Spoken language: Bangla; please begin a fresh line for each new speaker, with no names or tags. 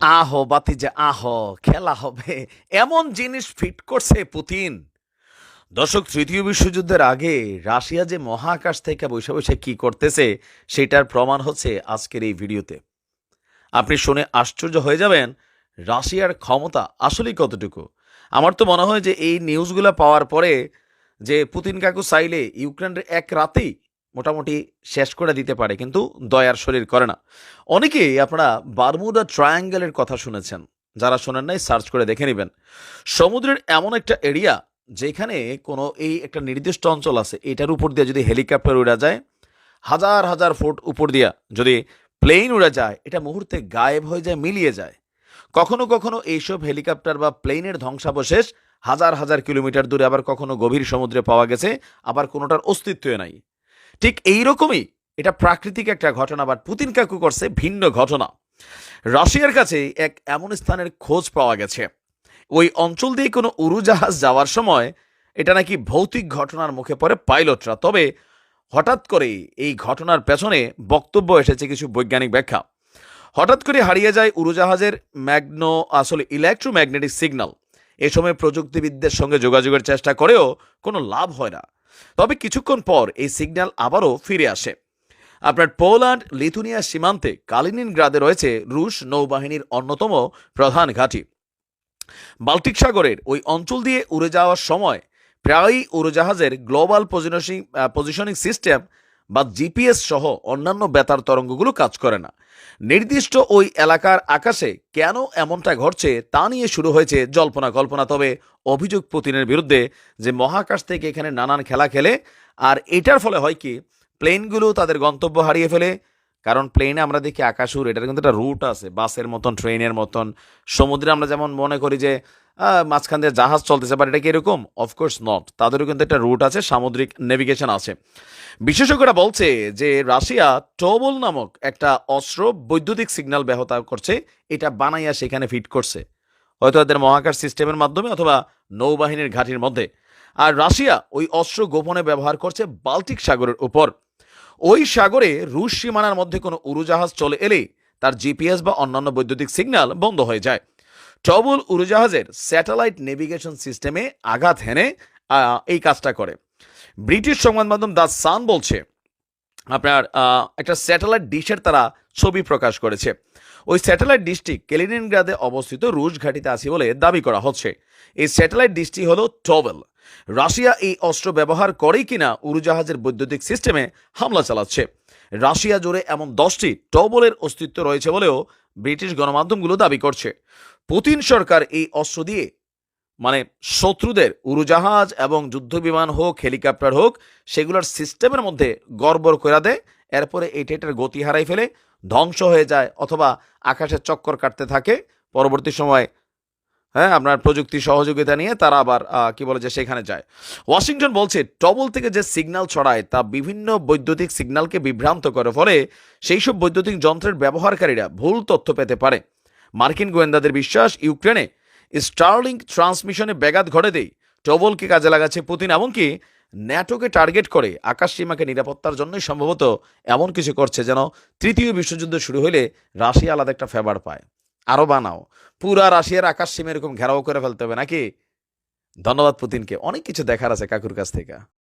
আহ বাতি যে আহ, খেলা হবে। এমন জিনিস ফিট করছে পুতিন। দর্শক, তৃতীয় বিশ্বযুদ্ধের আগে রাশিয়া যে মহাকাশ থেকে বসে বসে কি করতেছে, সেটার প্রমাণ হচ্ছে আজকের এই ভিডিওতে। আপনি শুনে আশ্চর্য হয়ে যাবেন, রাশিয়ার ক্ষমতা আসলেই কতটুকু। আমার তো মনে হয় যে এই নিউজগুলো পাওয়ার পরে যে পুতিন কাকু চাইলে ইউক্রেনের এক রাতেই মোটামুটি শেষ করে দিতে পারে, কিন্তু দয়ার শরীর করে না। অনেকেই আপনারা বারমুদা ট্রায়াঙ্গেলের কথা শুনেছেন, যারা শোনেন নাই, সার্চ করে দেখে নেবেন। সমুদ্রের এমন একটা এরিয়া যেখানে কোনো এই একটা নির্দিষ্ট অঞ্চল আছে, এটার উপর দিয়ে যদি হেলিকপ্টার উড়া যায়, হাজার হাজার ফুট উপর দিয়া যদি প্লেন উড়ে যায়, এটা মুহূর্তে গায়েব হয়ে যায়, মিলিয়ে যায়। কখনো কখনো এইসব হেলিকপ্টার বা প্লেনের ধ্বংসাবশেষ হাজার হাজার কিলোমিটার দূরে আবার কখনো গভীর সমুদ্রে পাওয়া গেছে, আবার কোনোটার অস্তিত্বই নাই। ঠিক এই রকমই এটা প্রাকৃতিক একটা ঘটনা বাট পুতিন কাকু করছে ভিন্ন ঘটনা। রাশিয়ার কাছে এক এমন স্থানের খোঁজ পাওয়া গেছে। ওই অঞ্চল দিয়ে কোনো উড়োজাহাজ যাওয়ার সময় এটা নাকি ভৌতিক ঘটনার মুখে পড়ে পাইলটরা। তবে হঠাৎ করে এই ঘটনার পেছনে বক্তব্য এসেছে কিছু বৈজ্ঞানিক ব্যাখ্যা। হঠাৎ করে হারিয়ে যায় উড়োজাহাজের ম্যাগনো, আসলে ইলেকট্রোম্যাগনেটিক সিগন্যাল এ সময় প্রযুক্তিবিদদের সঙ্গে যোগাযোগের চেষ্টা করেও কোনো লাভ হয় না। তবে কিছুক্ষণ পর এই সিগন্যাল আবারও ফিরে আসে। আপনার পোল্যান্ড, লিথুনিয়া সীমান্তে কালিনিন গ্রাদে রয়েছে রুশ নৌবাহিনীর অন্যতম প্রধান ঘাঁটি। বাল্টিক সাগরের ওই অঞ্চল দিয়ে উড়ে যাওয়ার সময় প্রায়ই উড়োজাহাজের গ্লোবাল পজিশনিং পজিশনিং সিস্টেম বা জিপিএস সহ অন্যান্য বেতার তরঙ্গগুলো কাজ করে না। নির্দিষ্ট ওই এলাকার আকাশে কেন এমনটা ঘটছে তা নিয়ে শুরু হয়েছে জল্পনা কল্পনা। তবে অভিযোগ পুতিনের বিরুদ্ধে যে মহাকাশ থেকে এখানে নানান খেলা খেলে, আর এটার ফলে হয় কি, প্লেনগুলো তাদের গন্তব্য হারিয়ে ফেলে কারণ প্লেনে আমরা দেখি আকাশ উড়ে, এটার কিন্তু একটা রুট আছে, বাসের মতন ট্রেনের মতন। সমুদ্রে আমরা যেমন মনে করি যে মাঝখান দিয়ে জাহাজ চলতেছে বাট এটা কি এরকম? অফকোর্স নট তাদেরও কিন্তু একটা রুট আছে, সামুদ্রিক নেভিগেশন আছে। বিশেষজ্ঞরা বলছে যে, রাশিয়া টবল নামক একটা অস্ত্র বৈদ্যুতিক সিগন্যাল ব্যাহত করছে, এটা বানাইয়া সেখানে ফিট করছে। হয়তো এদের মহাকাশ সিস্টেমের মাধ্যমে অথবা নৌবাহিনীর ঘাঁটির মধ্যে। আর রাশিয়া ওই অস্ত্র গোপনে ব্যবহার করছে বাল্টিক সাগরের উপর। ওই সাগরে রুশ সীমানার মধ্যে কোনো উড়োজাহাজ চলে এলে তার জিপিএস বা অন্যান্য বৈদ্যুতিক সিগন্যাল বন্ধ হয়ে যায়। টবল উড়োজাহাজের স্যাটেলাইট নেভিগেশন সিস্টেমে আঘাত হেনে এই কাজটা করে। ব্রিটিশ সংবাদ মাধ্যম দ্য সান বলছে, আপনার একটা স্যাটেলাইট ডিশের তারা ছবি প্রকাশ করেছে। ওই স্যাটেলাইট ডিশটি কেলিনিনগ্রাদে অবস্থিত রুশ ঘাটিতে আছে বলে দাবি করা হচ্ছে। এই স্যাটেলাইট ডিশটি হলো টবেল রাশিয়া এই অস্ত্র ব্যবহার করেই কিনা উড়োজাহাজের বৈদ্যুতিক সিস্টেমে হামলা চালাচ্ছে। রাশিয়া জুড়ে এমন দশটি টবলের অস্তিত্ব রয়েছে বলেও ব্রিটিশ গণমাধ্যমগুলো দাবি করছে। পুতিন সরকার এই অস্ত্র দিয়ে মানে শত্রুদের উড়োজাহাজ এবং যুদ্ধবিমান হোক, হেলিকপ্টার হোক, সেগুলোর সিস্টেমের মধ্যে গড়বড় করে দেয়। এরপরে এটা এটার গতি হারাই ফেলে, ধ্বংস হয়ে যায় অথবা আকাশের চক্কর কাটতে থাকে। পরবর্তী সময় হ্যাঁ আপনার প্রযুক্তি সহযোগিতা নিয়ে তারা আবার কি বলে যে সেখানে যায়। ওয়াশিংটন বলছে, টবল থেকে যে সিগন্যাল ছড়ায় তা বিভিন্ন বৈদ্যুতিক সিগন্যালকে বিভ্রান্ত করে, ফলে সেই সব বৈদ্যুতিক যন্ত্রের ব্যবহারকারীরা ভুল তথ্য পেতে পারে। মার্কিন গোয়েন্দাদের বিশ্বাস, ইউক্রেনে স্টারলিং ট্রান্সমিশনে ব্যাঘাত ঘটে দেয় টবলকে কাজে লাগাচ্ছে পুতিন, এমনকি ন্যাটোকে টার্গেট করে আকাশ সীমাকে নিরাপত্তার জন্যই সম্ভবত এমন কিছু করছে যেন তৃতীয় বিশ্বযুদ্ধ শুরু হলে রাশিয়া আলাদা একটা ফেভার পায়। আরও বানাও। পুরা রাশিয়ার আকাশ সীমা এরকম ঘেরাও করে ফেলতে হবে নাকি? ধন্যবাদ পুতিনকে। অনেক কিছু দেখার আছে কাকুর কাছ থেকে।